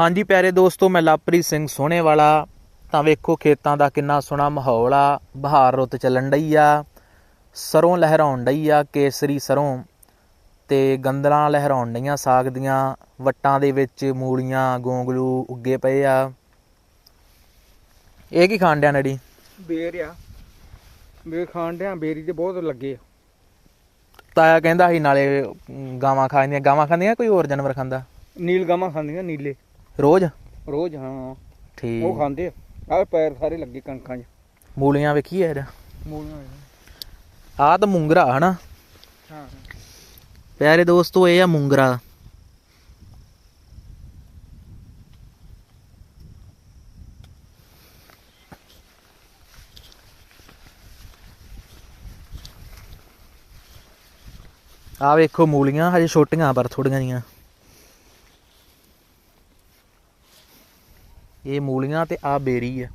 ਹਾਂਜੀ ਪਿਆਰੇ ਦੋਸਤੋ ਮੈਂ ਲਾਪਰੀ ਸਿੰਘ ਸੋਹਣੇ ਵਾਲਾ ਤਾਂ ਵੇਖੋ ਖੇਤਾਂ ਦਾ ਕਿੰਨਾ ਸੋਹਣਾ ਮਾਹੌਲ ਆ। ਬਹਾਰ ਰੁੱਤ ਚੱਲਣ ਡਈ ਆ। ਸਰੋਂ ਲਹਿਰਾਉਣ ਡਈ ਆ ਕੇਸਰੀ ਸਰੋਂ। ਤੇ ਗੰਦਲਾਂ ਲਹਿਰਾਉਣ ਡਈਆਂ ਸਾਗ ਦੀਆਂ। ਵੱਟਾਂ ਦੇ ਵਿੱਚ ਮੂਲੀਆਂ ਗੋਂਗਲੂ ਉੱਗੇ ਪਏ ਆ। ਇਹ ਕੀ ਖਾਣ ਡਿਆ ਨੜੀ? ਬੇਰ ਆ। ਬੇਰ ਖਾਣ ਡਿਆ ਬੇਰੀ ਤੇ ਬਹੁਤ ਲੱਗੇ ਆ। ਤਾਇਆ ਕਹਿੰਦਾ ਸੀ ਨਾਲੇ ਗਾਵਾਂ ਖਾ ਜਾਂਦੀਆਂ। ਗਾਵਾਂ ਖਾਂਦੀਆਂ ਕੋਈ ਹੋਰ ਜਾਨਵਰ ਖਾਂਦਾ? ਨੀਲ ਗਾਵਾਂ ਖਾਂਦੀਆਂ ਨੀਲੇ। ਰੋਜ਼? ਰੋਜ਼ ਹਾਂ। ਉਹ ਠੀਕ ਖਾਂਦੇ ਆ। ਆਹ ਪੈਰ ਸਾਰੇ ਲੱਗੇ ਕਣਕਾਂ 'ਚ। ਮੂਲੀਆਂ ਵੇਖੀ ਯਾਰ ਮੂਲੀਆਂ ਆਹ ਤਾਂ ਮੁੰਗਰਾ ਹਨਾ? ਹਾਂ ਪਿਆਰੇ ਦੋਸਤੋ ਇਹ ਆ ਮੁੰਗਰਾ। ਆ ਵੇਖੋ ਮੂਲੀਆਂ ਹਜੇ ਛੋਟੀਆਂ ਪਰ ਥੋੜੀਆਂ ਜੀਆਂ ਇਹ ਮੂਲੀਆਂ ਤੇ ਆ ਬੇਰੀ ਆ।